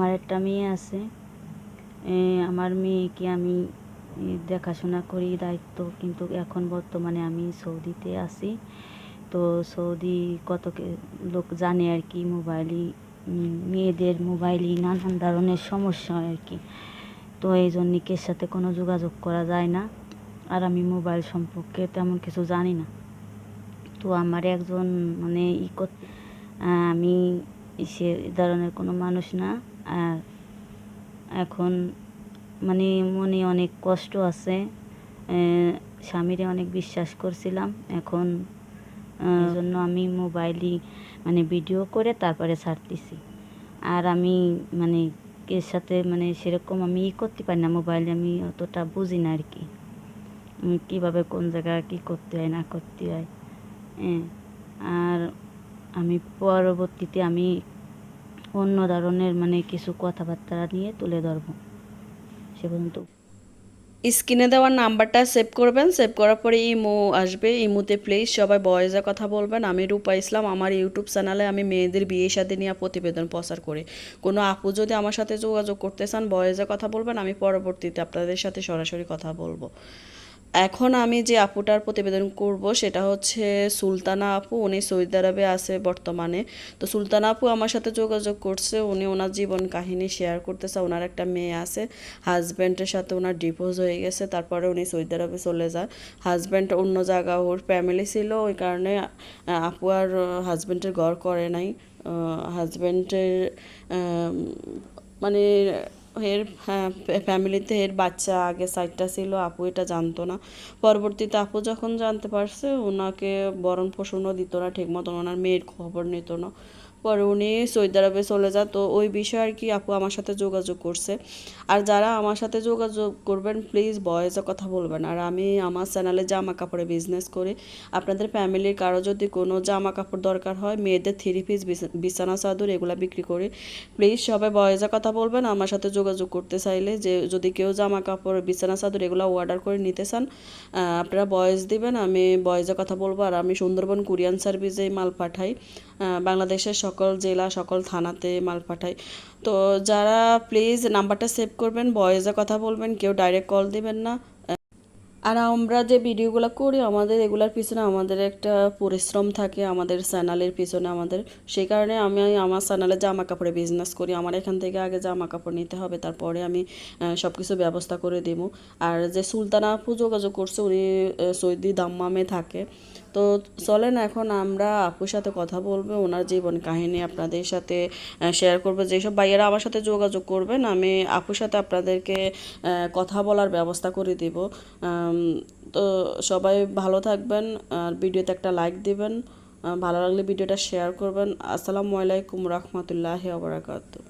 আমার একটা মেয়ে আছে। আমার মেয়েকে আমি দেখাশোনা করি দায়িত্ব, কিন্তু এখন বর্তমানে আমি সৌদিতে আছি। তো সৌদি কত লোক জানে আর কি মোবাইলই মেয়েদের মোবাইলই নানান ধরনের সমস্যা আর কি। তো এই জন্য কের সাথে কোনো যোগাযোগ করা যায় না? আর আমি মোবাইল সম্পর্কে তেমন কিছু জানি না। তো আমার একজন মানে ই আমি সে ধরনের কোনো মানুষ না। আর এখন মানে মনে অনেক কষ্ট আছে। স্বামীরে অনেক বিশ্বাস করছিলাম। এখন জন্য আমি মোবাইলই মানে ভিডিও করে তারপরে ছাড়তেছি আর আমি মানে এর সাথে মানে সেরকম আমি ই করতে পারি না মোবাইলে আমি অতটা বুঝি না আর কি। কীভাবে কোন জায়গায় কী করতে হয় না করতে হয়। হ্যাঁ আর আমি পরবর্তীতে আমি অন্য ধরনের মানে কিছু কথাবার্তা নিয়ে তুলে ধরবো। সে পর্যন্ত। স্ক্রিনে দেওয়ার নাম্বারটা সেভ করবেন। সেভ করার পরে ইমো আসবে। ইমোতে প্লিজ সবাই বয়েজে কথা বলবেন। আমি রূপা ইসলাম। আমার ইউটিউব চ্যানেলে আমি মেয়েদের বিয়ে সাথে নিয়ে প্রতিবেদন প্রচার করি। কোনো আপু যদি আমার সাথে যোগাযোগ করতে চান বয়েজে কথা বলবেন। আমি পরবর্তীতে আপনাদের সাথে সরাসরি কথা বলব। এখন আমি যে আপুটার প্রতিবেদন করব, সেটা হচ্ছে সুলতানা আপু। উনি সৌদি আরবে আছে বর্তমানে। তো সুলতানা আপু আমার সাথে যোগাযোগ করছে। উনি ওনার জীবন কাহিনী শেয়ার করতেছে। ওনার একটা মেয়ে আছে। হাজব্যান্ডের সাথে ওনার ডিভোর্স হয়ে গেছে। তারপরে উনি সৌদি আরবে চলে যায়। হাজব্যান্ড অন্য জায়গা, ওর ফ্যামিলি ছিল। ওই কারণে আপু আর হাজব্যান্ডের ঘর করে নাই। হাজব্যান্ডের মানে এর হ্যাঁ, ফ্যামিলিতে এর বাচ্চা আগে সাইডটা ছিল আপু এটা জানতো না। পরবর্তীতে আপু যখন জানতে পারছে ওনাকে বরণ পোষণও দিত না ঠিক মতন ওনার মেয়ের খবর নিত না। পরে উনি সৌদি আরবে চলে যান তো ওই বিষয়ে আর কি আপু আমার সাথে যোগাযোগ করছে। আর যারা আমার সাথে যোগাযোগ করবেন প্লিজ বয়েজে কথা বলবেন। আর আমি আমার চ্যানেলে জামা কাপড়ে বিজনেস করি। আপনাদের ফ্যামিলির কারও যদি কোনো জামা কাপড় দরকার হয়, মেয়েদের থ্রি পিস বিছানা, চাদর এগুলো বিক্রি করি। প্লিজ সবাই বয়েজে কথা বলবেন, আমার সাথে যোগাযোগ করতে চাইলে। যে, যদি কেউ জামা কাপড়, বিছানা, চাদর এগুলো অর্ডার করে নিতে চান আপনারা বয়েস দিবেন, আমি বয়েজে কথা বলব। আর আমি সুন্দরবন কুরিয়ান সার্ভিসে মাল পাঠাই। বাংলাদেশের সকল জেলা, সকল থানাতে মাল পাঠাই তো যারা প্লিজ নাম্বারটা সেভ করবেন বয়েজে কথা বলবেন, কেউ ডাইরেক্ট কল দিবেন না। আর আমরা যে ভিডিওগুলো করি, আমাদের এগুলার পিছনে আমাদের একটা পরিশ্রম থাকে আমাদের চ্যানেলের পিছনে আমাদের। সেই কারণে আমি আমার চ্যানেলে জামা কাপড়ে বিজনেস করি। আমার এখান থেকে আগে জামা কাপড় নিতে হবে, তারপরে আমি সব কিছু ব্যবস্থা করে দেবো। আর যে সুলতানা আপু যোগাযোগ করছে, উনি সৌদি দাম্মামে থাকে। তো চলেন এখন আমরা আপুর সাথে কথা বলব, ওনার জীবন কাহিনী আপনাদের সাথে শেয়ার করব। যেসব ভাইয়েরা আমার সাথে যোগাযোগ করবেন, আমি আপুর সাথে আপনাদেরকে কথা বলার ব্যবস্থা করে দিব। তো সবাই ভালো থাকবেন, আর ভিডিওতে একটা লাইক দিবেন। ভালো লাগলে ভিডিওটা শেয়ার করবেন। আসসালামু আলাইকুম রহমতুল্লাহি ওবরাকাতু